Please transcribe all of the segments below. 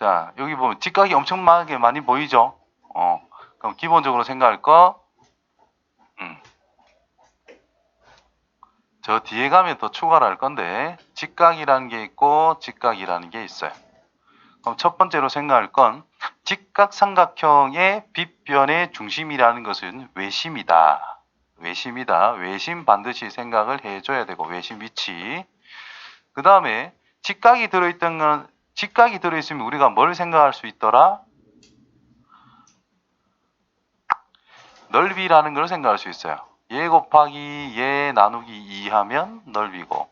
자, 여기 보면 직각이 엄청나게 많이 보이죠? 어, 그럼 기본적으로 생각할 거, 음. 저 뒤에 가면 더 추가를 할 건데, 직각이라는 게 있고, 직각이라는 게 있어요. 그럼 첫 번째로 생각할 건, 직각삼각형의 빗변의 중심이라는 것은 외심이다. 외심이다. 외심 반드시 생각을 해줘야 되고, 외심 위치. 그 다음에, 직각이 들어있던 건, 직각이 들어있으면 우리가 뭘 생각할 수 있더라? 넓이라는 걸 생각할 수 있어요. 예 곱하기 예 나누기 2 하면 넓이고,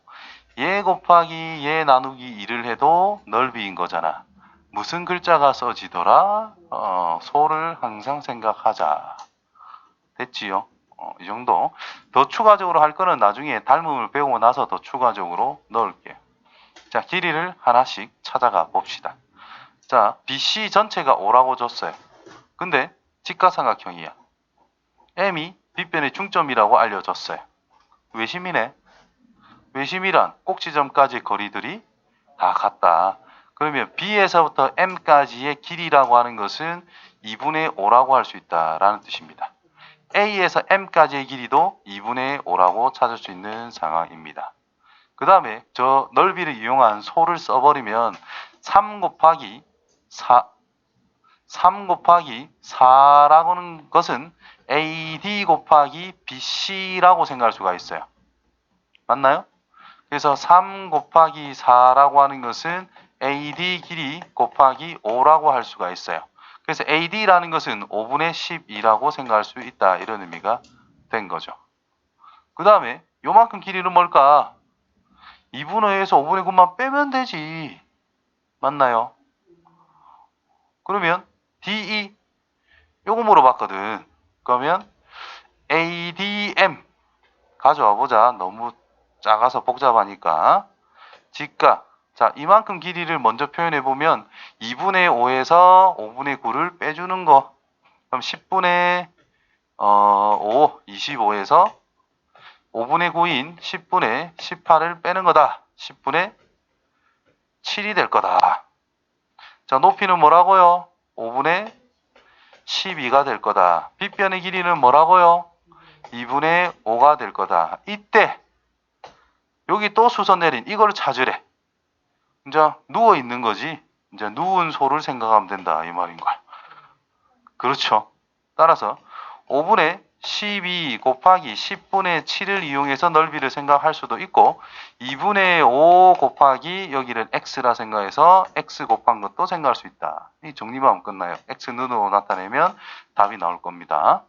예 곱하기 예 나누기 2를 해도 넓이인 거잖아. 무슨 글자가 써지더라? 어, 소를 항상 생각하자. 됐지요? 어, 이 정도. 더 추가적으로 할 거는 나중에 닮음을 배우고 나서 더 추가적으로 넣을게요. 자, 길이를 하나씩 찾아가 봅시다. 자, BC 전체가 5라고 줬어요. 근데 직각삼각형이야. M이 빗변의 중점이라고 알려졌어요. 외심이네. 외심이란 꼭지점까지 거리들이 다 같다. 그러면 B에서부터 M까지의 길이라고 하는 것은 2분의 5라고 할 수 있다라는 뜻입니다. A에서 M까지의 길이도 2분의 5라고 찾을 수 있는 상황입니다. 그 다음에 저 넓이를 이용한 소를 써버리면 3 곱하기 4, 3 곱하기 4라고 하는 것은 AD 곱하기 BC라고 생각할 수가 있어요. 맞나요? 그래서 3 곱하기 4라고 하는 것은 AD 길이 곱하기 5라고 할 수가 있어요. 그래서 AD라는 것은 5분의 12라고 생각할 수 있다. 이런 의미가 된 거죠. 그 다음에 요만큼 길이는 뭘까? 2분의 5에서 5분의 9만 빼면 되지. 맞나요? 그러면 DE 요거 물어봤거든. 그러면 ADM 가져와 보자. 너무 작아서 복잡하니까. 직각. 자, 이만큼 길이를 먼저 표현해 보면 2분의 5에서 5분의 9를 빼주는 거. 그럼 10분의 어, 5, 25에서 5분의 9인 10분의 18을 빼는 거다. 10분의 7이 될 거다. 자, 높이는 뭐라고요? 5분의 12가 될 거다. 빗변의 길이는 뭐라고요? 2분의 5가 될 거다. 이때 여기 또 수선 내린 이걸 찾으래. 이제 누워 있는 거지. 이제 누운 소를 생각하면 된다 이 말인 거야. 그렇죠. 따라서 5분의 12 곱하기 10분의 7을 이용해서 넓이를 생각할 수도 있고 2분의 5 곱하기 여기를 x라 생각해서 x 곱한 것도 생각할 수 있다. 이 정리만 끝나요. x 눈으로 나타내면 답이 나올 겁니다.